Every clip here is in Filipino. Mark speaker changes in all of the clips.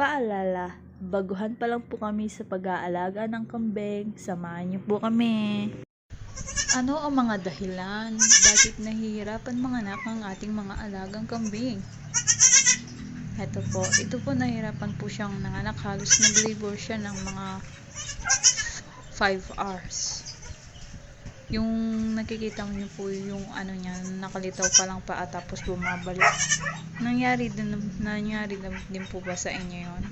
Speaker 1: Paalala, baguhan pa lang po kami sa pag-aalaga ng kambing. Samahan niyo po kami. Ano ang mga dahilan? Bakit nahihirapan manganak ang ating mga alagang kambing? Ito po, ito po nahihirapan po siyang nanganak. Halos nag-labor siya ng mga 5 hours. Yung nakikita niyo po yung ano niya, nakalitaw pa lang pa tapos bumabalik. Nangyari din, nangyari din, po ba sa inyo yon?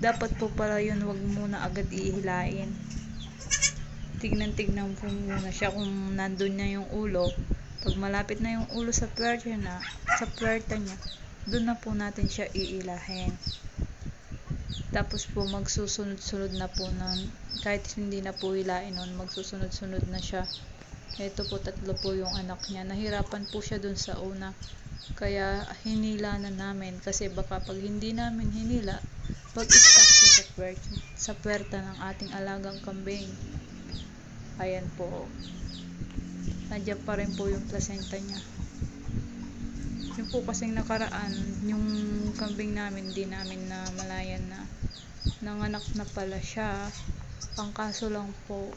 Speaker 1: Dapat po pala yun, wag muna agad ihilain. Tignan-tignan po muna siya kung nandun na yung ulo. Pag malapit na yung ulo sa puwerta na, sa puwerta niya, doon na po natin siya iilahin. Tapos po magsusunod-sunod na po nun, kahit hindi na po hilain nun, magsusunod-sunod na siya. Ito po tatlo po yung anak niya. Nahirapan po siya dun sa una. Kaya hinila na namin kasi baka pag hindi namin hinila, pag-stop siya sa puwerta, sa puwerta ng ating alagang kambing. Ayan po. Nandiyan pa rin po yung placenta niya. Yung po kasing nakaraan, yung kambing namin, di namin na malayan na nanganak na pala siya. Ang kaso lang po,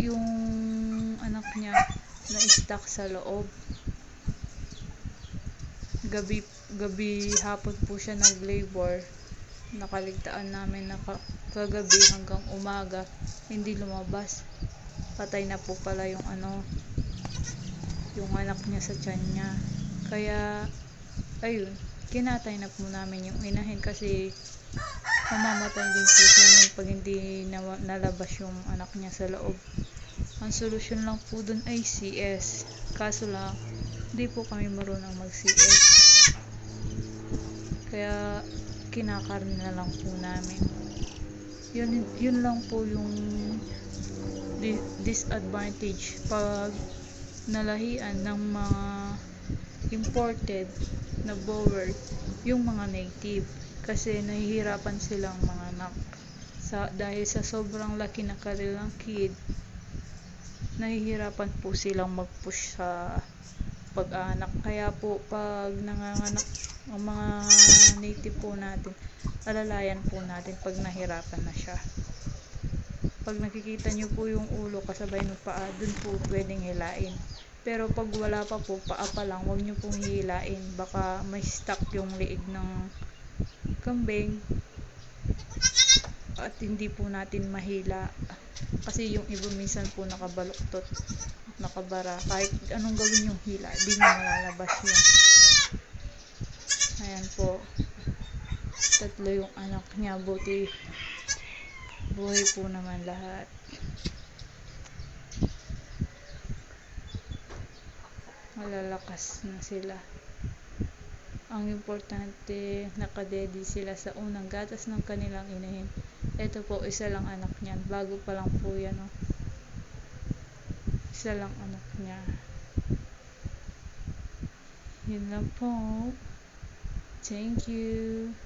Speaker 1: yung anak niya na-stuck sa loob. Gabi, gabi hapon po siya nag-labor. Nakaligtaan namin na ka- kagabi hanggang umaga, hindi lumabas. Patay na po pala yung ano, yung anak niya sa tiyan niya. Kaya, ayun, kinatay na po namin yung inahin kasi mamamatay din po siya nun pag hindi nalabas yung anak niya sa loob. Ang solusyon lang po dun ay CS. Kaso lang, hindi po kami marunong mag-CS. Kaya, kinakarne na lang po namin. Yun, yun lang po yung di- disadvantage pag nalahian ng mga imported na bower yung mga native kasi nahihirapan silang mga anak. Sa, dahil sa sobrang laki na kanilang kid nahihirapan po silang mag-push sa pag-anak. Kaya po pag nanganganak ang mga native po natin alalayan po natin pag nahirapan na siya. Pag nakikita nyo po yung ulo kasabay ng paa dun po pwedeng hilain. Pero pag wala pa po paa pa lang wag nyo pong hilain baka may stuck yung liig ng kambing. At hindi po natin mahila. Kasi yung iba minsan po nakabaluktot nakabara. Kahit anong gawin yung hila di nyo malalabas yun. Ayan po. Tatlo yung anak niya. Buti buhay po naman lahat. Malalakas na sila ang importante nakadedi sila sa unang gatas ng kanilang inahin. Ito po isa lang anak niyan. Bago pa lang po yan oh. isa lang anak niya. Yun lang po. Thank you